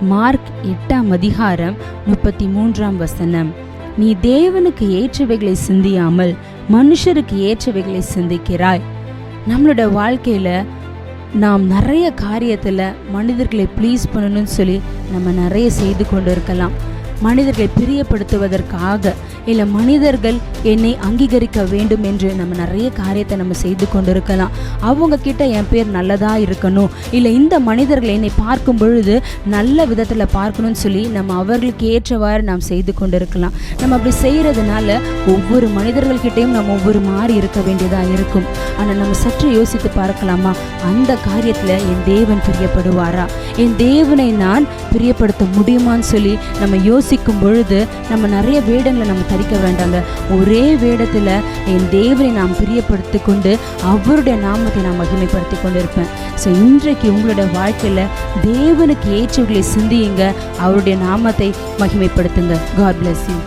Mark எட்டாம் அதிகாரம் முப்பத்தி மூன்றாம் வசனம். நீ தேவனுக்கு ஏற்றவைகளை சிந்தியாமல் மனுஷருக்கு ஏற்றவைகளை சிந்திக்கிறாய். நம்மளோட வாழ்க்கையில் நாம் நிறைய காரியத்தில் மனிதர்களை ப்ளீஸ் பண்ணணும்னு சொல்லி நம்ம நிறைய செய்து கொண்டு இருக்கலாம். மனிதர்களை பிரியப்படுத்துவதற்காக இல்லை மனிதர்கள் என்னை அங்கீகரிக்க வேண்டும் என்று நம்ம நிறைய காரியத்தை நம்ம செய்து கொண்டிருக்கலாம். அவங்க கிட்ட என் பேர் நல்லதா இருக்கணும். இல்லை இந்த மனிதர்கள் என்னை பார்க்கும் பொழுது நல்ல விதத்தில் பார்க்கணும்னு சொல்லி நம்ம அவர்களுக்கு ஏற்றவாறு நாம் செய்து கொண்டு இருக்கலாம் நம்ம அப்படி செய்கிறதுனால ஒவ்வொரு மனிதர்கள்கிட்டையும் நம்ம ஒவ்வொரு மாறி இருக்க வேண்டியதாக இருக்கும். ஆனால் நம்ம சற்று யோசித்து பார்க்கலாமா? அந்த காரியத்தில் என் தேவன் பிரியப்படுவாரா? என் தேவனை நான் பிரியப்படுத்த முடியுமான்னு சொல்லி நம்ம யோசிக்கும் பொழுது நம்ம நிறைய வேடங்களை நம்ம தரிக்க வேண்டாங்க. ஒரே வேடத்தில் என் தேவரை நாம் பிரியப்படுத்தி கொண்டு அவருடைய நாமத்தை நான் மகிமைப்படுத்தி கொண்டு இருப்பேன் ஸோ இன்றைக்கு உங்களுடைய வாழ்க்கையில் தேவனுக்கு ஏற்றவர்களை சிந்தியுங்க. அவருடைய நாமத்தை மகிமைப்படுத்துங்க. God bless you